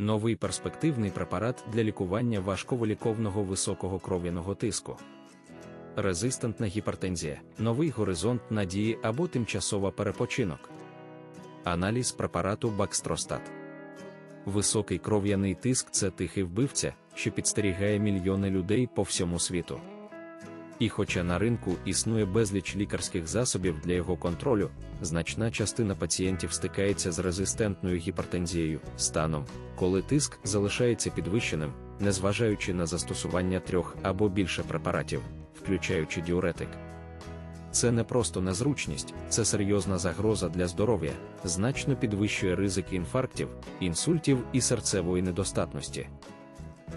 новий перспективний препарат для лікування важковиліковного високого кров'яного тиску. Резистентна гіпертензія, новий горизонт надії або тимчасова перепочинок. Аналіз препарату Бакстростат. Високий кров'яний тиск це тихий вбивця, що підстерігає мільйони людей по всьому світу. І хоча на ринку існує безліч лікарських засобів для його контролю, значна частина пацієнтів стикається з резистентною гіпертензією, станом, коли тиск залишається підвищеним, незважаючи на застосування трьох або більше препаратів, включаючи діуретик. Це не просто незручність, це серйозна загроза для здоров'я, значно підвищує ризики інфарктів, інсультів і серцевої недостатності.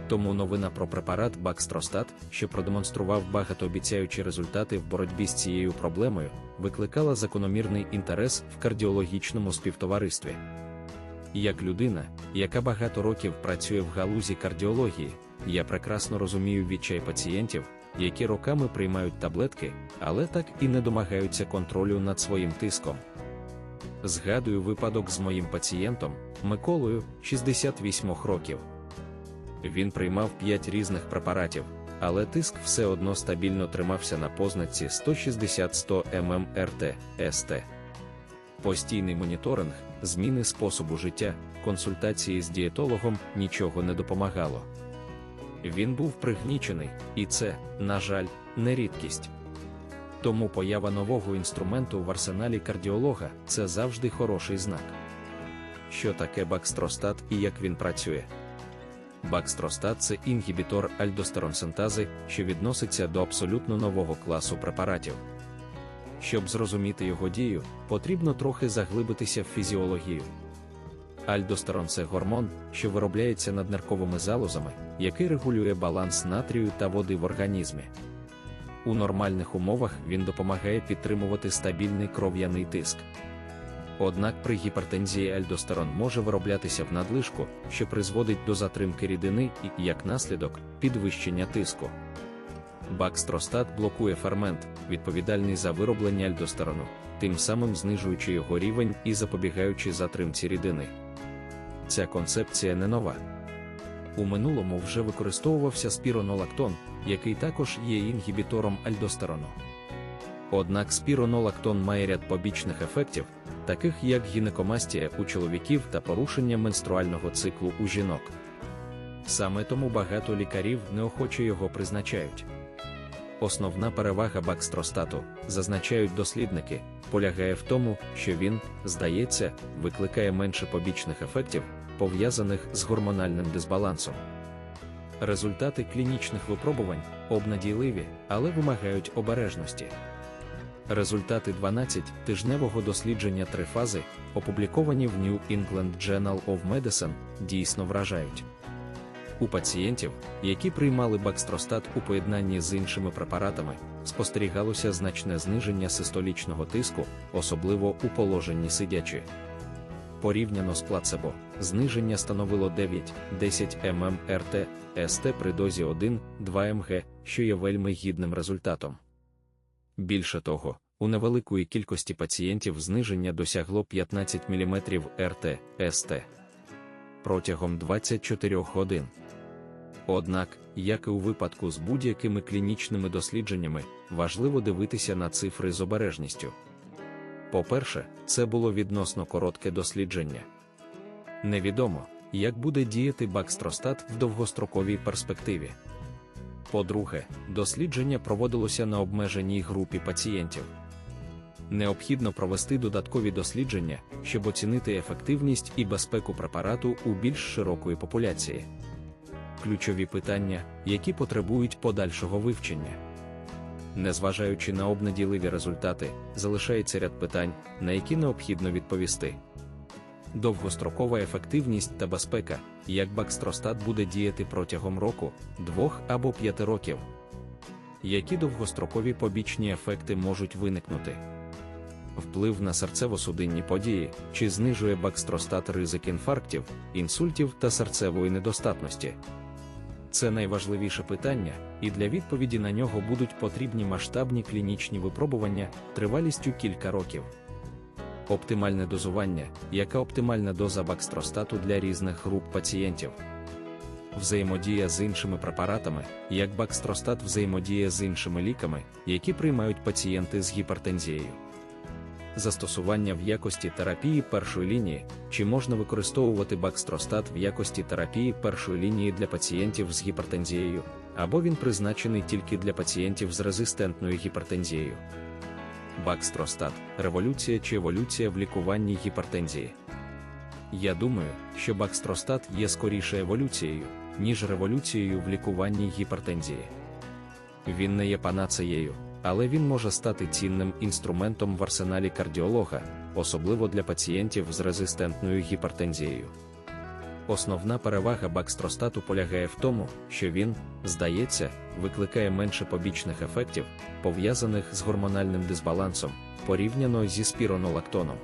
Тому новина про препарат Бакстростат, що продемонстрував багатообіцяючі результати в боротьбі з цією проблемою, викликала закономірний інтерес в кардіологічному співтоваристві. Як людина, яка багато років працює в галузі кардіології, я прекрасно розумію відчай пацієнтів, які роками приймають таблетки, але так і не домагаються контролю над своїм тиском. Згадую випадок з моїм пацієнтом Миколою, 68 років. Він приймав 5 різних препаратів, але тиск все одно стабільно тримався на позначці 160-100 ММРТ СТ. Постійний моніторинг, зміни способу життя, консультації з дієтологом нічого не допомагало. Він був пригнічений, і це, на жаль, не рідкість. Тому поява нового інструменту в арсеналі кардіолога це завжди хороший знак. Що таке бакстростат і як він працює? Бакстростат це інгібітор альдостеронсинтази, що відноситься до абсолютно нового класу препаратів. Щоб зрозуміти його дію, потрібно трохи заглибитися в фізіологію. Альдостерон це гормон, що виробляється наднерковими залозами, який регулює баланс натрію та води в організмі. У нормальних умовах він допомагає підтримувати стабільний кров'яний тиск. Однак при гіпертензії альдостерон може вироблятися в надлишку, що призводить до затримки рідини і, як наслідок, підвищення тиску. Бакстростат блокує фермент, відповідальний за вироблення альдостерону, тим самим знижуючи його рівень і запобігаючи затримці рідини. Ця концепція не нова. У минулому вже використовувався спіронолактон, який також є інгібітором альдостерону. Однак спіронолактон має ряд побічних ефектів, таких як гінекомастія у чоловіків та порушення менструального циклу у жінок. Саме тому багато лікарів неохоче його призначають. Основна перевага бакстростату, зазначають дослідники, полягає в тому, що він, здається, викликає менше побічних ефектів, пов'язаних з гормональним дисбалансом. Результати клінічних випробувань обнадійливі, але вимагають обережності. Результати 12-тижневого дослідження три фази, опубліковані в New England Journal of Medicine, дійсно вражають. У пацієнтів, які приймали бакстростат у поєднанні з іншими препаратами, спостерігалося значне зниження систолічного тиску, особливо у положенні сидячі. Порівняно з плацебо, зниження становило 9-10 ММРТ СТ при дозі 1-2 МГ, що є вельми гідним результатом. Більше того, у невеликої кількості пацієнтів зниження досягло 15 мм РТ СТ протягом 24 годин. Однак, як і у випадку з будь-якими клінічними дослідженнями, важливо дивитися на цифри з обережністю. По-перше, це було відносно коротке дослідження. Невідомо, як буде діяти бакстростат в довгостроковій перспективі. По-друге, дослідження проводилося на обмеженій групі пацієнтів. Необхідно провести додаткові дослідження, щоб оцінити ефективність і безпеку препарату у більш широкої популяції. Ключові питання, які потребують подальшого вивчення. Незважаючи на обнадійливі результати, залишається ряд питань, на які необхідно відповісти. Довгострокова ефективність та безпека, як бакстростат буде діяти протягом року, двох або п'яти років. Які довгострокові побічні ефекти можуть виникнути? Вплив на серцево-судинні події, чи знижує бакстростат ризик інфарктів, інсультів та серцевої недостатності. Це найважливіше питання, і для відповіді на нього будуть потрібні масштабні клінічні випробування тривалістю кілька років. Оптимальне дозування, яка оптимальна доза бакстростату для різних груп пацієнтів. Взаємодія з іншими препаратами, як бакстростат взаємодіє з іншими ліками, які приймають пацієнти з гіпертензією. Застосування в якості терапії першої лінії, чи можна використовувати бакстростат в якості терапії першої лінії для пацієнтів з гіпертензією, або він призначений тільки для пацієнтів з резистентною гіпертензією. Бакстростат революція чи еволюція в лікуванні гіпертензії. Я думаю, що бакстростат є скоріше еволюцією, ніж революцією в лікуванні гіпертензії. Він не є панацеєю, але він може стати цінним інструментом в арсеналі кардіолога, особливо для пацієнтів з резистентною гіпертензією. Основна перевага бакстростату полягає в тому, що він, здається, викликає менше побічних ефектів, пов'язаних з гормональним дисбалансом, порівняно зі спіронолактоном.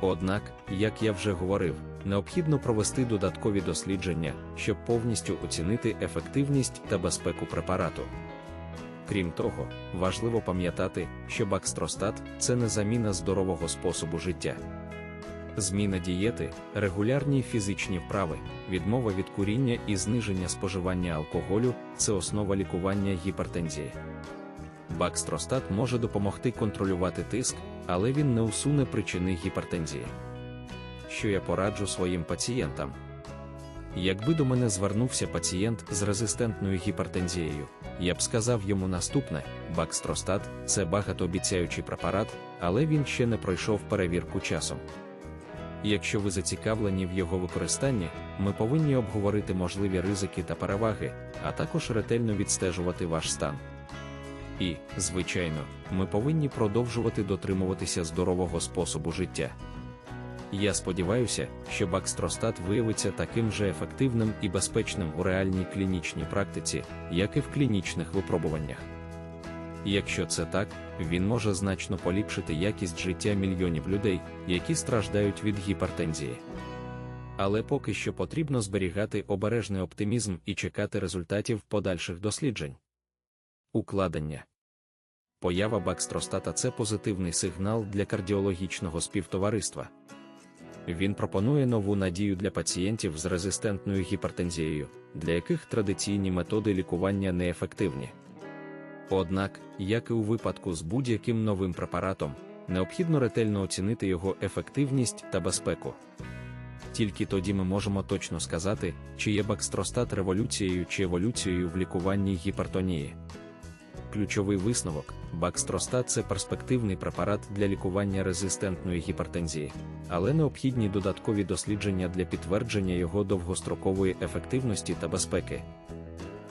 Однак, як я вже говорив, необхідно провести додаткові дослідження, щоб повністю оцінити ефективність та безпеку препарату. Крім того, важливо пам'ятати, що бакстростат це не заміна здорового способу життя. Зміна дієти, регулярні фізичні вправи, відмова від куріння і зниження споживання алкоголю це основа лікування гіпертензії. Бакстростат може допомогти контролювати тиск, але він не усуне причини гіпертензії. Що я пораджу своїм пацієнтам? Якби до мене звернувся пацієнт з резистентною гіпертензією, я б сказав йому наступне: Бакстростат це багатообіцяючий препарат, але він ще не пройшов перевірку часом. Якщо ви зацікавлені в його використанні, ми повинні обговорити можливі ризики та переваги, а також ретельно відстежувати ваш стан. І, звичайно, ми повинні продовжувати дотримуватися здорового способу життя. Я сподіваюся, що бакстростат виявиться таким же ефективним і безпечним у реальній клінічній практиці, як і в клінічних випробуваннях. Якщо це так, він може значно поліпшити якість життя мільйонів людей, які страждають від гіпертензії. Але поки що потрібно зберігати обережний оптимізм і чекати результатів подальших досліджень. Укладення Поява бакстростата це позитивний сигнал для кардіологічного співтовариства. Він пропонує нову надію для пацієнтів з резистентною гіпертензією, для яких традиційні методи лікування неефективні. Однак, як і у випадку з будь-яким новим препаратом, необхідно ретельно оцінити його ефективність та безпеку. Тільки тоді ми можемо точно сказати, чи є бакстростат революцією чи еволюцією в лікуванні гіпертонії. Ключовий висновок: бакстростат це перспективний препарат для лікування резистентної гіпертензії, але необхідні додаткові дослідження для підтвердження його довгострокової ефективності та безпеки.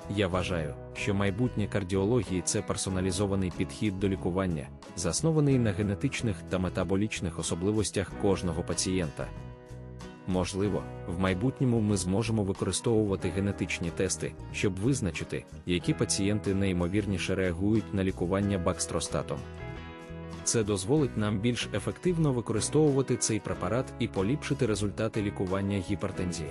Я вважаю, що майбутнє кардіології це персоналізований підхід до лікування, заснований на генетичних та метаболічних особливостях кожного пацієнта. Можливо, в майбутньому ми зможемо використовувати генетичні тести, щоб визначити, які пацієнти найімовірніше реагують на лікування бакстростатом. Це дозволить нам більш ефективно використовувати цей препарат і поліпшити результати лікування гіпертензії.